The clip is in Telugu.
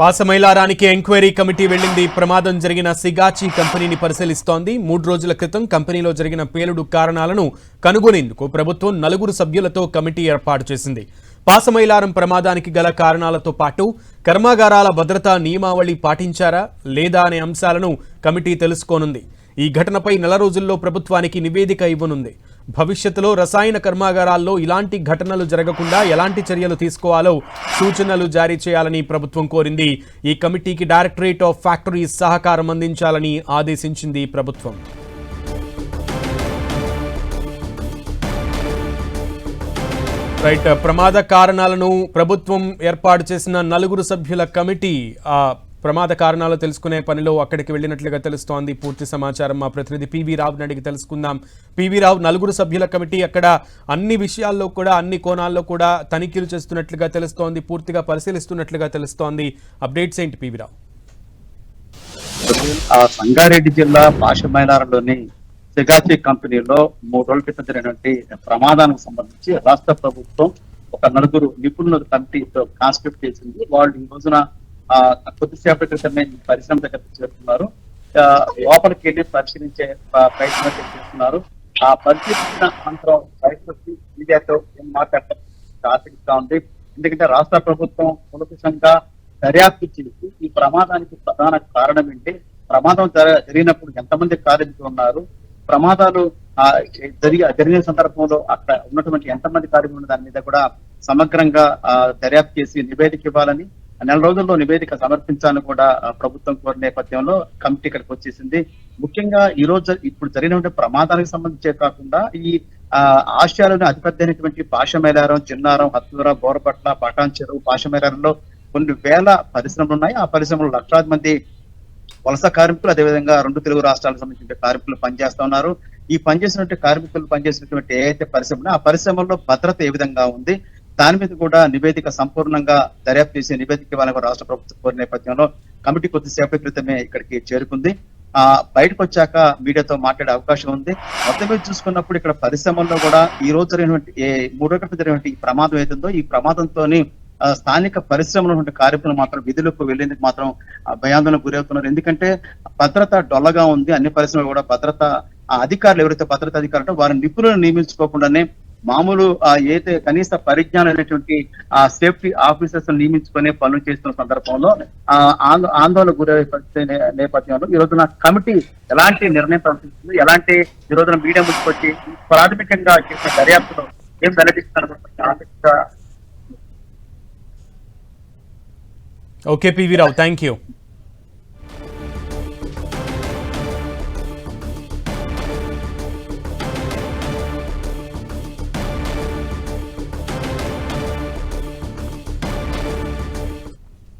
పాసమైలారానికి ఎంక్వైరీ కమిటీ వెళ్ళింది ప్రమాదం జరిగిన సిగాచి కంపెనీని పరిశీలిస్తోంది. మూడు రోజుల క్రితం కంపెనీలో జరిగిన పేలుడు కారణాలను కనుగొనేందుకు ప్రభుత్వం నలుగురు సభ్యులతో కమిటీ ఏర్పాటు చేసింది. పాసమైలారం ప్రమాదానికి గల కారణాలతో పాటు కర్మాగారాల భద్రతా నియమావళి పాటించారా లేదా అనే అంశాలను కమిటీ తెలుసుకోనుంది. ఈ ఘటనపై నెల రోజుల్లో ప్రభుత్వానికి నివేదిక ఇవ్వనుంది. భవిష్యత్తులో రసాయన కర్మాగారాల్లో ఇలాంటి ఘటనలు జరగకుండా ఎలాంటి చర్యలు తీసుకోవాలో సూచనలు జారీ చేయాలని ప్రభుత్వం కోరింది. ఈ కమిటీకి డైరెక్టరేట్ ఆఫ్ ఫ్యాక్టరీస్ సహకారం అందించాలని ఆదేశించింది ప్రభుత్వం. రైట్ ప్రమాద కారణాలను ప్రభుత్వం ఏర్పాటు చేసిన నలుగురు సభ్యుల కమిటీ ప్రమాద కారణాలు తెలుసుకునే పనిలో అక్కడికి వెళ్ళినట్లుగా తెలుస్తోంది. పూర్తి సమాచారం మా ప్రతినిధి పివి రావుని అడిగి తెలుసుకుందాం. పివి రావు నలుగురు సభ్యుల కమిటీ అక్కడ అన్ని విషయాల్లో కూడా అన్ని కోణాల్లో కూడా తనిఖీలు చేస్తున్నట్లుగా తెలుస్తోంది. పూర్తిగా పరిశీలిస్తున్నట్లుగా తెలుస్తోంది. అప్డేట్స్ ఏంటి పివి రావు? ఆ సంగారెడ్డి జిల్లా పాషమైనారంలోని సిగాచి కంపెనీలో మూడు రోజుల క్రితం జరిగినటువంటి ప్రమాదానికి సంబంధించి రాష్ట్ర ప్రభుత్వం ఒక నలుగురు నిపుణుల కమిటీతో కాన్స్టిట్యూట్ చేసింది. వాళ్ళు ఈ రోజున కొద్దిసేపటి క్రితమే పరిశ్రమ దగ్గర చేస్తున్నారు లోపలికి వెళ్ళి పరిశీలించే ప్రయత్నం చేస్తున్నారు. ఆ పరిశీలించిన అనంతరం బయటకు మీడియాతో ఏం మాట్లాడటం ఆసక్తిగా ఉంది. ఎందుకంటే రాష్ట్ర ప్రభుత్వం కులపిసంగా దర్యాప్తు చేసి ఈ ప్రమాదానికి ప్రధాన కారణం ఏంటి? ప్రమాదం జరిగినప్పుడు ఎంతమంది కార్మికులు ఉన్నారు? ప్రమాదాలు ఆ, జరిగి జరిగిన సందర్భంలో అక్కడ ఉన్నటువంటి ఎంతమంది కార్మికులు ఉన్న దాని మీద కూడా సమగ్రంగా ఆ, దర్యాప్తు చేసి నివేదిక ఇవ్వాలని నెల రోజుల్లో నివేదిక సమర్పించాలని కూడా ప్రభుత్వం కోరిన నేపథ్యంలో కమిటీ ఇక్కడికి వచ్చేసింది. ముఖ్యంగా ఈ రోజు ఇప్పుడు జరిగినటువంటి ప్రమాదానికి సంబంధించే కాకుండా ఈ ఆ ఆసియాలోని అతిపెద్దైనటువంటి పాషమేలారం చిన్నారం హత్తూర బోరపట్ల పటాన్ చెరువు పాషమేలారంలో కొన్ని వేల పరిశ్రమలు ఉన్నాయి. ఆ పరిశ్రమలు లక్షలాది మంది వలస కార్మికులు అదేవిధంగా రెండు తెలుగు రాష్ట్రాలకు సంబంధించిన కార్మికులు పనిచేస్తా ఉన్నారు. ఈ పనిచేసినటువంటి కార్మికులు పనిచేసినటువంటి ఏదైతే పరిశ్రమ ఆ పరిశ్రమల్లో భద్రత ఏ విధంగా ఉంది? దాని మీద కూడా నివేదిక సంపూర్ణంగా దర్యాప్తు చేసి నివేదిక ఇవ్వాలని రాష్ట్ర ప్రభుత్వం కోరిన నేపథ్యంలో కమిటీ కొద్దిసేపటి క్రితమే ఇక్కడికి చేరుకుంది. ఆ బయటకు వచ్చాక మీడియాతో మాట్లాడే అవకాశం ఉంది. మొత్తం మీద చూసుకున్నప్పుడు ఇక్కడ పరిశ్రమల్లో కూడా ఈ రోజు జరిగినటువంటి ఏ మూడో గంట జరిగినటువంటి ఈ ప్రమాదం ఏదైందో ఈ ప్రమాదంతోని స్థానిక పరిశ్రమలో ఉన్న కార్మికులు మాత్రం విధులకు వెళ్ళేందుకు మాత్రం భయాందోళన గురవుతున్నారు. ఎందుకంటే భద్రత డొల్లగా ఉంది. అన్ని పరిశ్రమలు కూడా భద్రత అధికారులు ఎవరైతే భద్రత అధికారులు వారి నిపుణులను నియమించుకోకుండానే మామూలు ఏదైతే కనీస పరిజ్ఞానం అనేటువంటి ఆ సేఫ్టీ ఆఫీసర్స్ నియమించుకునే పనులు చేస్తున్న సందర్భంలో ఆందోళన గురయ్యే నేపథ్యంలో ఈ రోజున కమిటీ ఎలాంటి నిర్ణయం ప్రవర్తిస్తుంది ఎలాంటి ఈ రోజున మీడియా ముందుకు వచ్చి ప్రాథమికంగా చేసిన దర్యాప్తులో ఏం వెల్లడిస్తున్నారు okay P V Rao thank you